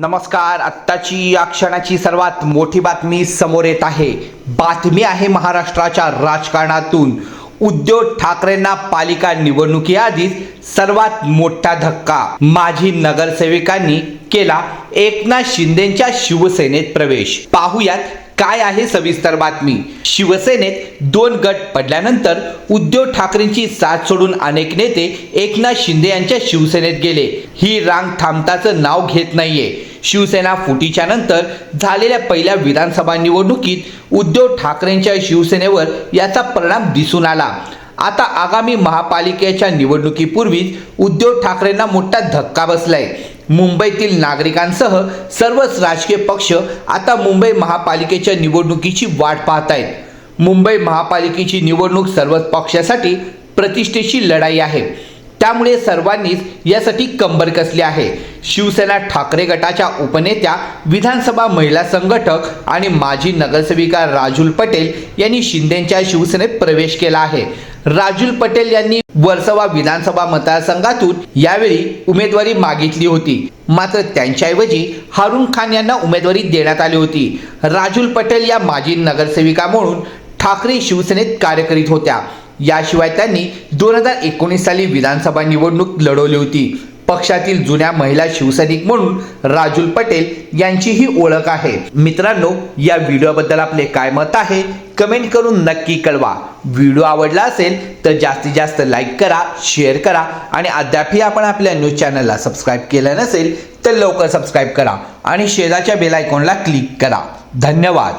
नमस्कार. आत्ताची या क्षणाची सर्वात मोठी बातमी समोर येत आहे. बातमी आहे महाराष्ट्राच्या राजकारणातून. उद्धव ठाकरेंना पालिका निवडणुकीआधीच सर्वात मोठा धक्का माजी नगरसेविकांनी केला एकनाथ शिंदेच्या शिवसेनेत प्रवेश. पाहुयात काय आहे सविस्तर बातमी. शिवसेनेत दोन गट पडल्यानंतर उद्धव ठाकरेंची साथ सोडून अनेक नेते एकनाथ शिंदे यांच्या शिवसेनेत गेले. ही रांग थांबताचं नाव घेत नाहीये. शिवसेना फुटीच्या नंतर झालेल्या पहिल्या विधानसभा निवडणुकीत उद्धव ठाकरेंच्या शिवसेनेवर याचा परिणाम दिसून आला. आता आगामी महापालिकेच्या निवडणुकीपूर्वीच उद्धव ठाकरेंना मोठा धक्का बसलाय. मुंबईतील नागरिकांसह सर्वच राजकीय पक्ष आता मुंबई महापालिकेच्या निवडणुकीची वाट पाहत आहेत मुंबई महापालिकेची निवडणूक सर्वच पक्षासाठी प्रतिष्ठेची लढाई आहे. त्यामुळे सर्वांनीच यासाठी कंबर कसली आहे? शिवसेना ठाकरे गटाच्या उपनेत्या विधानसभा महिला संघटक आणि माजी नगरसेविका राजुल पटेल यांनी शिंदेच्या शिवसेनेत प्रवेश केला आहे. राजुल पटेल यांनी वर्सवा विधानसभा मतदारसंघातून यावेळी उमेदवारी मागितली होती. मात्र त्यांच्याऐवजी हारून खान यांना उमेदवारी देण्यात आली होती. राजुल पटेल या माजी नगरसेविका म्हणून ठाकरे शिवसेनेत कार्य करीत होत्या. याशिवाय त्यांनी दोन हजार एकोणीस साली विधानसभा निवडणूक लढवली होती. पक्षातील जुन्या महिला शिवसैनिक म्हणून राजुल पटेल यांची ही ओळख आहे. मित्रांनो या व्हिडिओबद्दल आपले काय मत आहे? कमेंट करून नक्की कळवा. व्हिडिओ आवडला असेल तर जास्तीत जास्त लाईक करा शेअर करा आणि अद्यापही आपण आपल्या न्यूज चॅनलला सबस्क्राईब केलं नसेल तर लवकर सबस्क्राईब करा आणि शेजारच्या बेल आयकॉनला क्लिक करा. धन्यवाद.